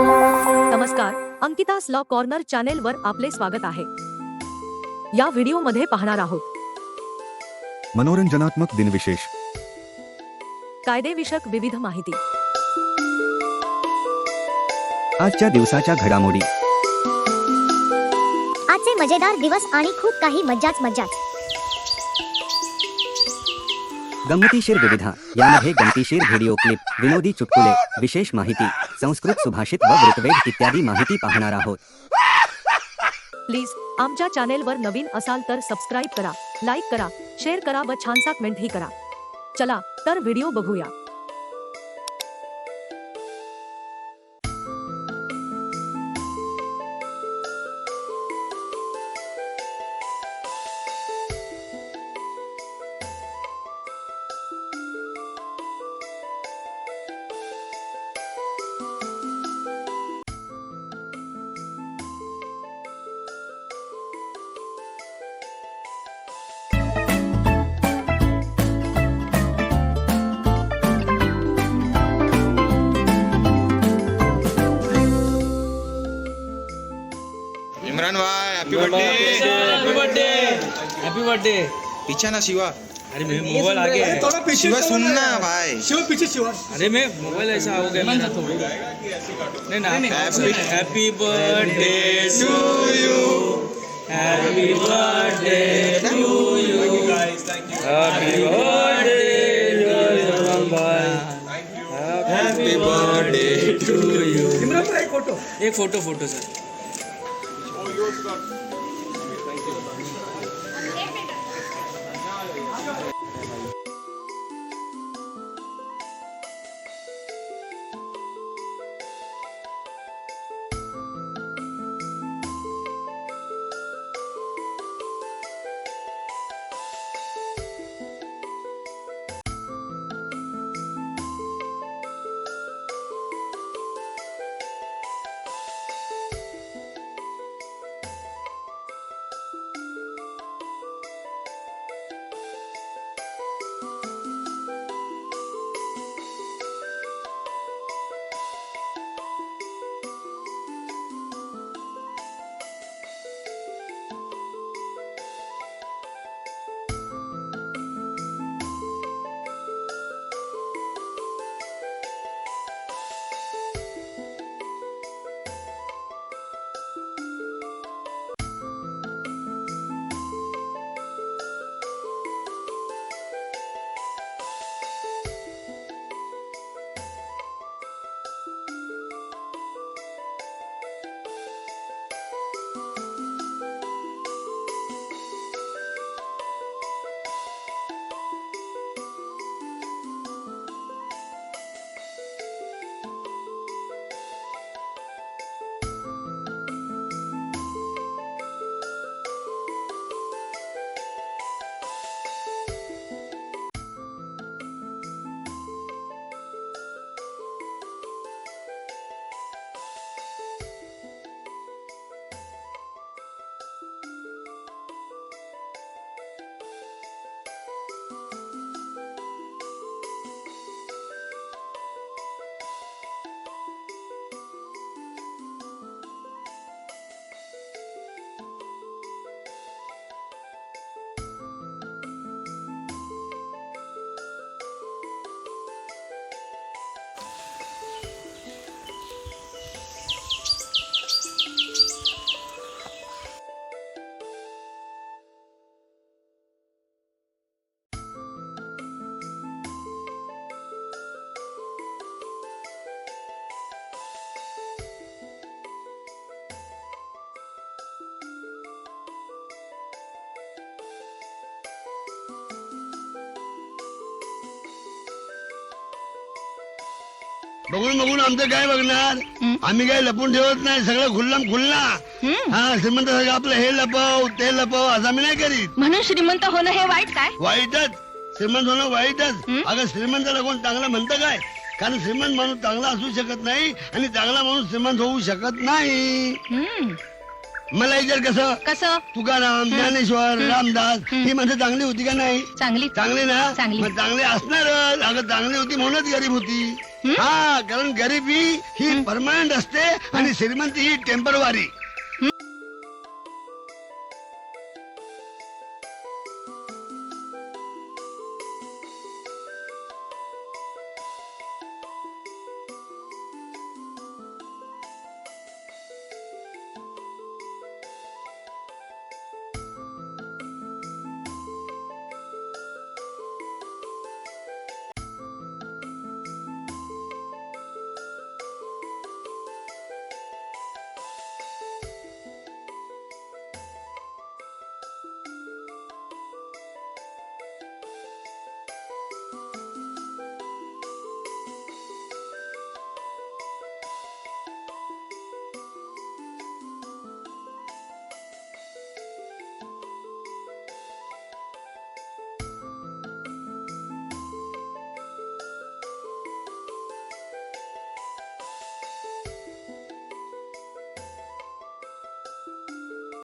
नमस्कार अंकितास law corner channel वर आपले स्वागत आहे. या व्हिडिओमध्ये पाहणार आहोत. मनोरंजनात्मक दिनविशेष. कायदेविषयक विविध माहिती. आजच्या दिवसाच्या घडामोडी. आजचे मजेदार दिवस आणि खूप काही मज्जाच मज्जाच. गमतीशीर विविधा. यामध्ये गमतीशीर व्हिडिओ क्लिप विनोदी चुटकुले विशेष माहिती संस्कृत सुभाषित व ऋतवेद इत्यादी माहिती पाहणार आहोत. प्लीज आमच्या चॅनेल वर नवीन असाल तर सबस्क्राईब करा लाईक करा शेअर करा व छानसा कमेंटही करा. चला तर व्हिडिओ बघूया. इमरान भाई happy birthday happy birthday happy birthday पीछे ना शिवा। अरे मेरे मोबाइल आगे। है शिवा सुनना भाई। शिव पीछे शिवा। अरे मैं मोबाइल ऐसा हो गया मेरा तो। नहीं ना happy happy birthday to you happy birthday to you happy birthday भाई हैप्पी बर्थडे टू यू एक फ़ोटो फ़ोटो सर बघून बघून आमचं काय बघणार? आम्ही काय लपून ठेवत नाही सगळं खुल्लम खुल्ला. हा. श्रीमंत सगळं आपलं हे लपव ते लपव असं आम्ही नाही करीत. म्हणून श्रीमंत होणं हे वाईट काय? वाईटच. श्रीमंत होणं वाईटच. अगं श्रीमंताला कोण चांगलं म्हणतं काय? कारण श्रीमंत माणूस चांगला असू शकत नाही आणि चांगला माणूस श्रीमंत होऊ शकत नाही. हम्म. मला विचार कसं? कसं? तुकाराम ज्ञानेश्वर रामदास ही माणसं चांगली होती का नाही? चांगली. चांगली ना? चांगली. मग चांगली असणारच. अगं चांगली होती म्हणूनच गरीब होती. हा कारण गरिबी ही परमनंट असते आणि श्रीमंती ही टेम्परवारी.